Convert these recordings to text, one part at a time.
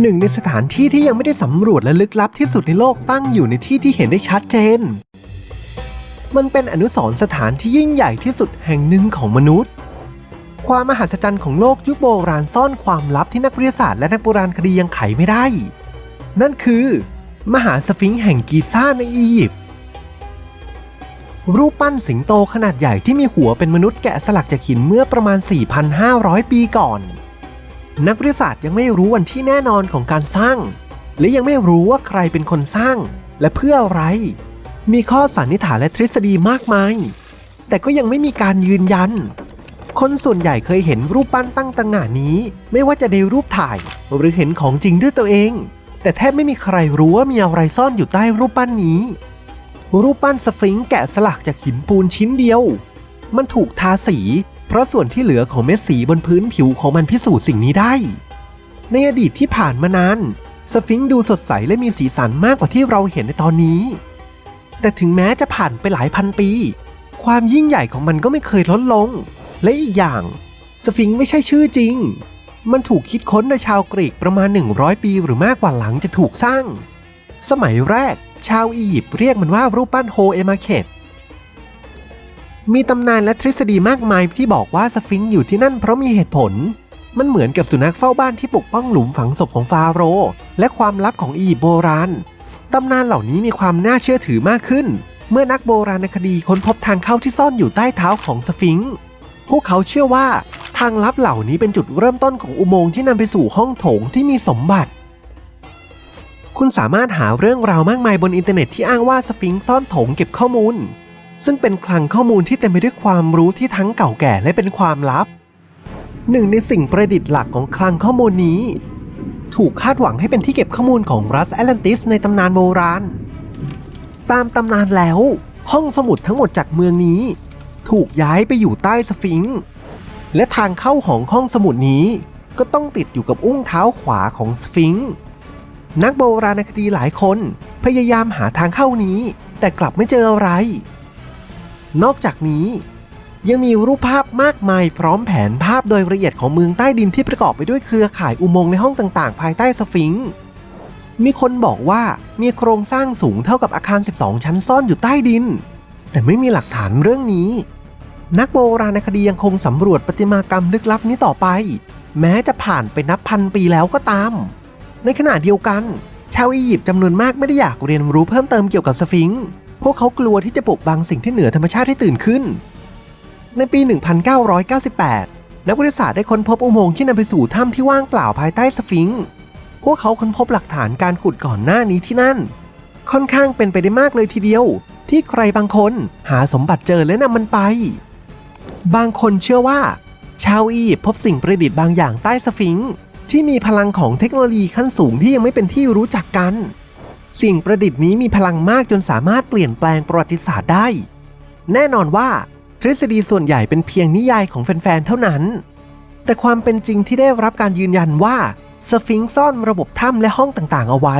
หนึ่งในสถานที่ที่ยังไม่ได้สำรวจและลึกลับที่สุดในโลกตั้งอยู่ในที่ที่เห็นได้ชัดเจน มันเป็นอนุสรณ์สถานที่ยิ่งใหญ่ที่สุดแห่งหนึ่งของมนุษย์ ความมหัศจรรย์ของโลกยุคโบราณซ่อนความลับที่นักวิทยาศาสตร์และนักโบราณคดียังไขไม่ได้ นั่นคือ มหาสฟิงค์แห่งกีซ่าในอียิปต์ รูปปั้นสิงโตขนาดใหญ่ที่มีหัวเป็นมนุษย์แกะสลักจากหินเมื่อประมาณ 4,500 ปีก่อน นักวิทยาศาสตร์ยังไม่รู้วันที่แน่นอนของการสร้าง และยังไม่รู้ว่าใครเป็นคนสร้าง และเพื่ออะไร มีข้อสันนิษฐานและทฤษฎีมากมาย แต่ก็ยังไม่มีการยืนยัน คนส่วนใหญ่เคยเห็นรูปปั้นตั้งต่างหน้านี้ ไม่ว่าจะในรูปถ่าย หรือเห็นของจริงด้วยตัวเอง แต่แทบไม่มีใครรู้ว่ามีอะไรซ่อนอยู่ใต้รูปปั้นนี้ รูปปั้นสฟิงค์แกะสลักจากหินปูนชิ้นเดียว มันถูกทาสี ราะส่วนที่เหลือของเม็ดสีบนพื้นผิวของมันพิสูจน์สิ่งนี้ได้ ในอดีตที่ผ่านมานานสฟิงค์ดูสดใสและมีสีสันมากกว่าที่เราเห็นในตอนนี้ แต่ถึงแม้จะผ่านไปหลายพันปี ความยิ่งใหญ่ของมันก็ไม่เคยลดลง และอีกอย่าง สฟิงค์ไม่ใช่ชื่อจริง มันถูกคิดค้นโดยชาวกรีกประมาณ 100 ปีหรือมากกว่าหลังจะถูกสร้าง สมัยแรก ชาวอียิปต์เรียกมันว่ารูปปั้นโฮเอมาเคต มีตำนานและทฤษฎีมากมายที่บอกว่าสฟิงค์อยู่ที่นั่นเพราะมีเหตุผล มันเหมือนกับสุนัขเฝ้าบ้านที่ปกป้องหลุมฝังศพของฟาโรห์และความลับของอียิปต์โบราณ ตำนานเหล่านี้มีความน่าเชื่อถือมากขึ้น เมื่อนักโบราณคดีค้นพบทางเข้าที่ซ่อนอยู่ใต้เท้าของสฟิงค์พวกเขาเชื่อว่าทางลับเหล่านี้เป็นจุดเริ่มต้นของอุโมงค์ที่นำไปสู่ห้องโถงที่มีสมบัติ คุณสามารถหาเรื่องราวมากมายบนอินเทอร์เน็ตที่อ้างว่าสฟิงค์ซ่อนโถงเก็บข้อมูล ซึ่งเป็นคลังข้อมูลที่เต็มไปด้วยความรู้ที่ทั้งเก่าแก่และเป็นความลับ หนึ่งในสิ่งประดิษฐ์หลักของคลังข้อมูลนี้ ถูกคาดหวังให้เป็นที่เก็บข้อมูลของรัสแอตแลนติสในตำนานโบราณ ตามตำนานแล้ว ห้องสมุดทั้งหมดจากเมืองนี้ ถูกย้ายไปอยู่ใต้สฟิงค์และทางเข้าของห้องสมุดนี้ ก็ต้องติดอยู่กับอุ้งเท้าขวาของสฟิงค์นักโบราณคดีหลายคน พยายามหาทางเข้านี้ แต่กลับไม่เจออะไร นอกจากนี้ ยังมีรูปภาพมากมายพร้อมแผนภาพโดยละเอียดของเมืองใต้ดินที่ประกอบไปด้วยเครือข่ายอุโมงค์ในห้องต่างๆ ภายใต้สฟิงค์มีคนบอกว่ามีโครงสร้างสูงเท่ากับอาคาร 12 ชั้นซ่อนอยู่ใต้ดิน แต่ไม่มีหลักฐานเรื่องนี้ นักโบราณคดียังคงสำรวจประติมากรรมลึกลับนี้ต่อไป แม้จะผ่านไปนับพันปีแล้วก็ตาม ในขณะเดียวกัน ชาวอียิปต์จำนวนมากไม่ได้อยากเรียนรู้เพิ่มเติมเกี่ยวกับสฟิงค์ พวกเขากลัวที่จะปกบังสิ่งที่เหนือธรรมชาติให้ตื่นขึ้น ในปี 1998 นักวิทยาศาสตร์ได้ค้นพบอุโมงค์ที่นำไปสู่ถ้ำที่ว่างเปล่าภายใต้สฟิงค์พวกเขาค้นพบหลักฐานการขุดก่อนหน้านี้ที่นั่น ค่อนข้างเป็นไปได้มากเลยทีเดียว ที่ใครบางคนหาสมบัติเจอและนำมันไป บางคนเชื่อว่า ชาวอียิปต์พบสิ่งประดิษฐ์บางอย่างใต้สฟิงค์ที่มีพลังของเทคโนโลยีขั้นสูงที่ยังไม่เป็นที่รู้จักกัน สิ่งประดิษฐ์นี้มีพลังมากจนสามารถเปลี่ยนแปลงประวัติศาสตร์ได้ แน่นอนว่าทฤษฎีส่วนใหญ่เป็นเพียงนิยายของแฟนๆ เท่านั้น แต่ความเป็นจริงที่ได้รับการยืนยันว่าสฟิงค์ซ่อนระบบถ้ำและห้องต่างๆ เอาไว้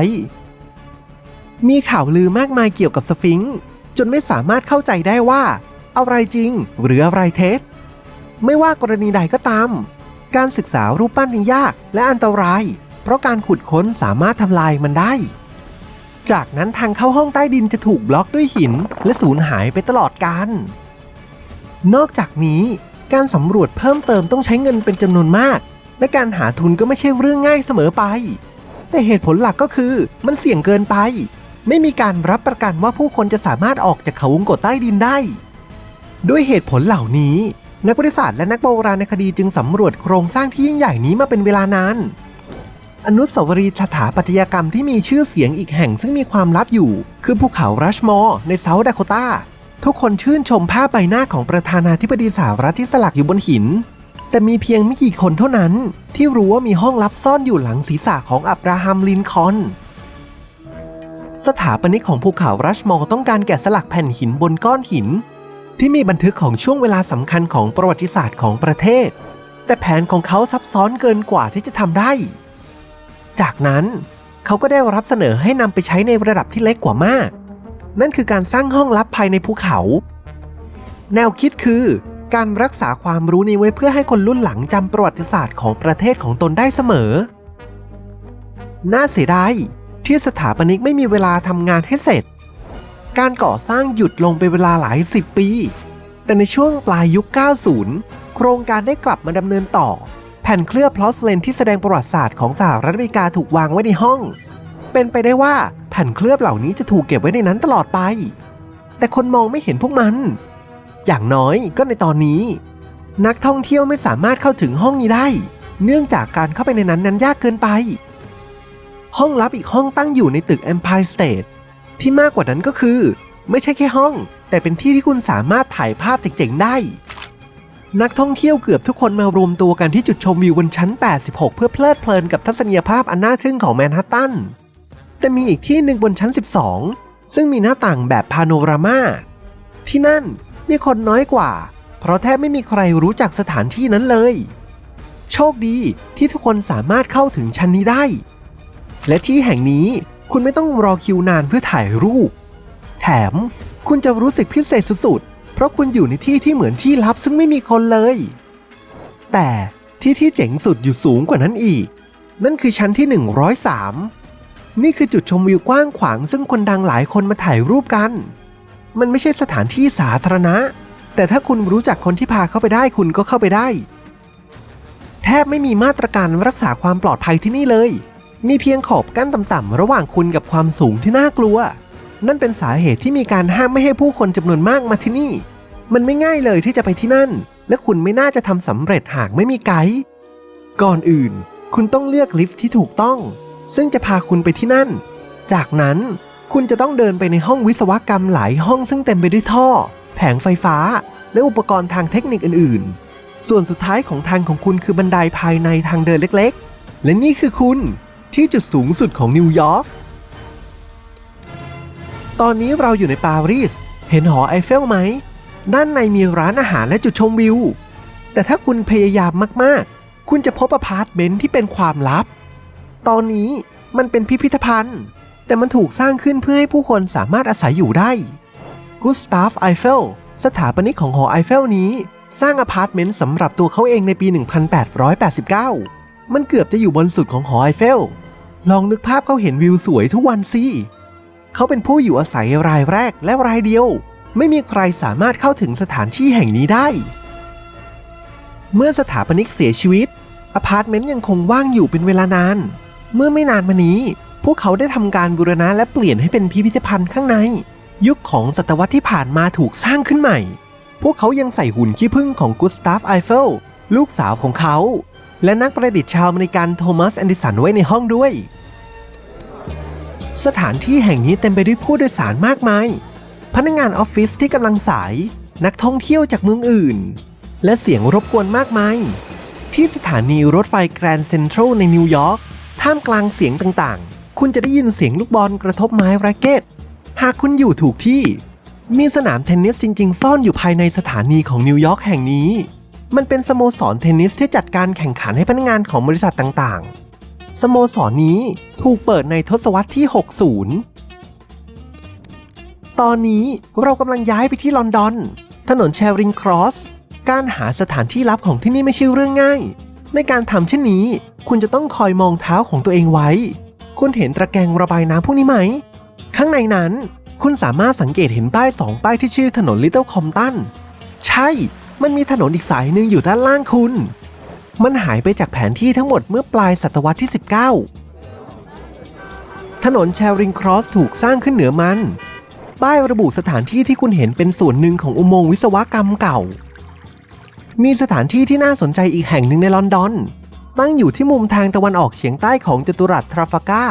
มีข่าวลือมากมายเกี่ยวกับสฟิงค์จนไม่สามารถเข้าใจได้ว่า อะไรจริงหรืออะไรเท็จ ไม่ว่ากรณีใดก็ตาม การศึกษารูปปั้นนี้ยากและอันตราย เพราะการขุดค้นสามารถทำลายมันได้ จากนั้นทางเข้าห้องใต้ดินจะถูกบล็อกด้วยหิน และสูญหายไปตลอดกาลนอกจากนี้การสำรวจเพิ่มเติมต้องใช้เงินเป็นจำนวนมาก และการหาทุนก็ไม่ใช่เรื่องง่ายเสมอไป แต่เหตุผลหลักก็คือมันเสี่ยงเกินไป ไม่มีการรับประกันว่าผู้คนจะสามารถออกจากเขาวงกตใต้ดินได้ ด้วยเหตุผลเหล่านี้ นักวิทยาศาสตร์และนักโบราณคดีจึงสำรวจโครงสร้างที่ยิ่งใหญ่นี้มาเป็นเวลานาน อนุสาวรีย์สถาปัตยกรรมที่มีชื่อเสียงอีกแห่งซึ่งมีความลับอยู่ คือภูเขารัชมอร์ในเซาท์ดาโคตาทุกคนชื่นชมภาพใบหน้าของประธานาธิบดีสหรัฐที่สลักอยู่บนหิน แต่มีเพียงไม่กี่คนเท่านั้น ที่รู้ว่ามีห้องลับซ่อนอยู่หลังศีรษะของอับราฮัมลินคอนสถาปนิกของภูเขารัชมอร์ต้องการแกะสลักแผ่นหินบนก้อนหิน ที่มีบันทึกของช่วงเวลาสำคัญของประวัติศาสตร์ของประเทศ แต่แผนของเขาซับซ้อนเกินกว่าที่จะทำได้ จากนั้นเขาก็ได้รับเสนอให้นำไปใช้ในระดับที่เล็กกว่ามาก นั่นคือการสร้างห้องลับภายในภูเขา แนวคิดคือ การรักษาความรู้นี้ไว้เพื่อให้คนรุ่นหลังจำประวัติศาสตร์ของประเทศของตนได้เสมอ น่าเสียดายที่สถาปนิกไม่มีเวลาทำงานให้เสร็จ การก่อสร้างหยุดลงไปเวลาหลายสิบปี แต่ในช่วงปลายยุค 90 โครงการได้กลับมาดำเนินต่อ แผ่นเคลือบพลอสเลนที่แสดงประวัติศาสตร์ของสหรัฐอเมริกาถูกวางไว้ในห้อง เป็นไปได้ว่าแผ่นเคลือบเหล่านี้จะถูกเก็บไว้ในนั้นตลอดไป แต่คนมองไม่เห็นพวกมัน อย่างน้อยก็ในตอนนี้ นักท่องเที่ยวไม่สามารถเข้าถึงห้องนี้ได้ เนื่องจากการเข้าไปในนั้นนั้นยากเกินไป ห้องลับอีกห้องตั้งอยู่ในตึก Empire State ที่มากกว่านั้นก็คือ ไม่ใช่แค่ห้อง แต่เป็นที่ที่คุณสามารถถ่ายภาพเจ๋งๆได้ นักท่องเที่ยวเกือบทุกคนมารวมตัวกันที่จุดชมวิวบนชั้น 86 เพื่อเพลิดเพลินกับทัศนียภาพอันน่าทึ่งของแมนฮัตตัน แต่มีอีกที่หนึ่งบนชั้น 12 ซึ่งมีหน้าต่างแบบพาโนรามา ที่นั่นมีคนน้อยกว่า เพราะแทบไม่มีใครรู้จักสถานที่นั้นเลย โชคดีที่ทุกคนสามารถเข้าถึงชั้นนี้ได้ และที่แห่งนี้คุณไม่ต้องรอคิวนานเพื่อถ่ายรูป แถมคุณจะรู้สึกพิเศษสุดๆ เพราะคุณอยู่ในที่ที่เหมือนที่ลับซึ่งไม่มีคนเลย แต่ที่ที่เจ๋งสุดอยู่สูงกว่านั้นอีก นั่นคือชั้นที่ 103 นี่คือจุดชมวิวกว้างขวางซึ่งคนดังหลายคนมาถ่ายรูปกัน มันไม่ใช่สถานที่สาธารณะ แต่ถ้าคุณรู้จักคนที่พาเข้าไปได้คุณก็เข้าไปได้ แทบไม่มีมาตรการรักษาความปลอดภัยที่นี่เลย มีเพียงขอบกั้นต่ำๆระหว่างคุณกับความสูงที่น่ากลัว นั่นเป็นสาเหตุที่มีการห้ามไม่ให้ผู้คนจำนวนมากมาที่นี่ มันไม่ง่ายเลยที่จะไปที่นั่น และคุณไม่น่าจะทำสำเร็จหากไม่มีไกด์ก่อนอื่น คุณต้องเลือกลิฟท์ที่ถูกต้อง ซึ่งจะพาคุณไปที่นั่น จากนั้นคุณจะต้องเดินไปในห้องวิศวกรรมหลายห้องซึ่งเต็มไปด้วยท่อ แผงไฟฟ้า และอุปกรณ์ทางเทคนิคอื่น ๆ ส่วนสุดท้ายของทางของคุณคือบันไดภายในทางเดินเล็ก ๆ และนี่คือคุณที่จุดสูงสุดของนิวยอร์ก ตอนนี้เราอยู่ในปารีส เห็นหอไอเฟลไหม ด้านในมีร้านอาหารและจุดชมวิว แต่ถ้าคุณพยายามมากๆ คุณจะพบอพาร์ตเมนต์ที่เป็นความลับ ตอนนี้มันเป็นพิพิธภัณฑ์ แต่มันถูกสร้างขึ้นเพื่อให้ผู้คนสามารถอาศัยอยู่ได้ กุสตาฟไอเฟลสถาปนิกของหอไอเฟลนี้ สร้างอพาร์ตเมนต์สำหรับตัวเขาเองในปี 1889 มันเกือบจะอยู่บนสุดของหอไอเฟล ลองนึกภาพเขาเห็นวิวสวยทุกวันสิ เขาเป็นผู้อยู่อาศัยรายแรกและรายเดียว ไม่มีใครสามารถเข้าถึงสถานที่แห่งนี้ได้ เมื่อสถาปนิกเสียชีวิตอพาร์ตเมนต์ยังคงว่างอยู่เป็นเวลานาน เมื่อไม่นานมานี้ พวกเขาได้ทำการบูรณะและเปลี่ยนให้เป็นพิพิธภัณฑ์ข้างใน ยุคของศตวรรษที่ผ่านมาถูกสร้างขึ้นใหม่ พวกเขายังใส่หุ่นขี้ผึ้งของกุสตาฟไอเฟลลูกสาวของเขา และนักประดิษฐ์ชาวอเมริกันโทมัสแอนดิสันไว้ในห้องด้วย สถานที่แห่งนี้เต็มไปด้วยผู้โดยสารมากมาย พนักงานออฟฟิศที่กำลังสาย นักท่องเที่ยวจากเมืองอื่น และเสียงรบกวนมากมาย ที่สถานีรถไฟแกรนด์เซ็นทรัลในนิวยอร์ก ท่ามกลางเสียงต่างๆ คุณจะได้ยินเสียงลูกบอลกระทบไม้แร็กเกต หากคุณอยู่ถูกที่ มีสนามเทนนิสจริง ๆ ซ่อนอยู่ภายในสถานีของนิวยอร์กแห่งนี้ มันเป็นสโมสรเทนนิสที่จัดการแข่งขันให้พนักงานของบริษัทต่างๆ สโมสรนี้ถูกเปิดในทศวรรษที่ 60 ตอนนี้เรากำลังย้ายไปที่ลอนดอน ถนนแชริงครอส การหาสถานที่ลับของที่นี่ไม่ใช่เรื่องง่าย ในการทำเช่นนี้ คุณจะต้องคอยมองเท้าของตัวเองไว้ คุณเห็นตะแกรงระบายน้ำพวกนี้ไหม ข้างในนั้น คุณสามารถสังเกตเห็นป้ายสองป้ายที่ชื่อถนนลิตเติ้ลคอมตัน ใช่ มันมีถนนอีกสายหนึ่งอยู่ด้านล่างคุณ มันหายไปจากแผนที่ทั้งหมดเมื่อปลายศตวรรษที่ 19 ถนนแชริงครอสถูกสร้างขึ้นเหนือมัน ป้ายระบุสถานที่ที่คุณเห็นเป็นส่วนหนึ่งของอุโมงค์วิศวกรรมเก่า มีสถานที่ที่น่าสนใจอีกแห่งหนึ่งในลอนดอน ตั้งอยู่ที่มุมทางตะวันออกเฉียงใต้ของจัตุรัสทราฟาก้า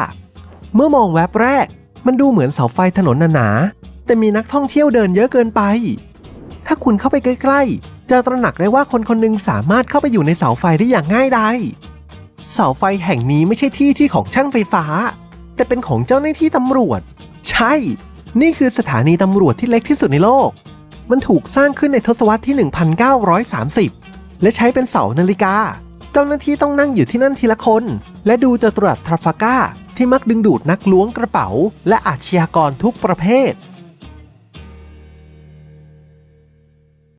เมื่อมองแวบแรก มันดูเหมือนเสาไฟถนนหนาๆแต่มีนักท่องเที่ยวเดินเยอะเกินไป ถ้าคุณเข้าไปใกล้ๆ จะตระหนักได้ว่าคนคนหนึ่งสามารถเข้าไปอยู่ในเสาไฟได้อย่างง่ายดายเสาไฟแห่งนี้ไม่ใช่ที่ที่ของช่างไฟฟ้า แต่เป็นของเจ้าหน้าที่ตำรวจ ใช่ นี่คือสถานีตำรวจที่เล็กที่สุดในโลก มันถูกสร้างขึ้นในทศวรรษที่ 1930 และใช้เป็นเสานาฬิกา เจ้าหน้าที่ต้องนั่งอยู่ที่นั่นทีละคน และดูจตุรัสทราฟาก้าที่มักดึงดูดนักล้วงกระเป๋า และอาชญากรทุกประเภท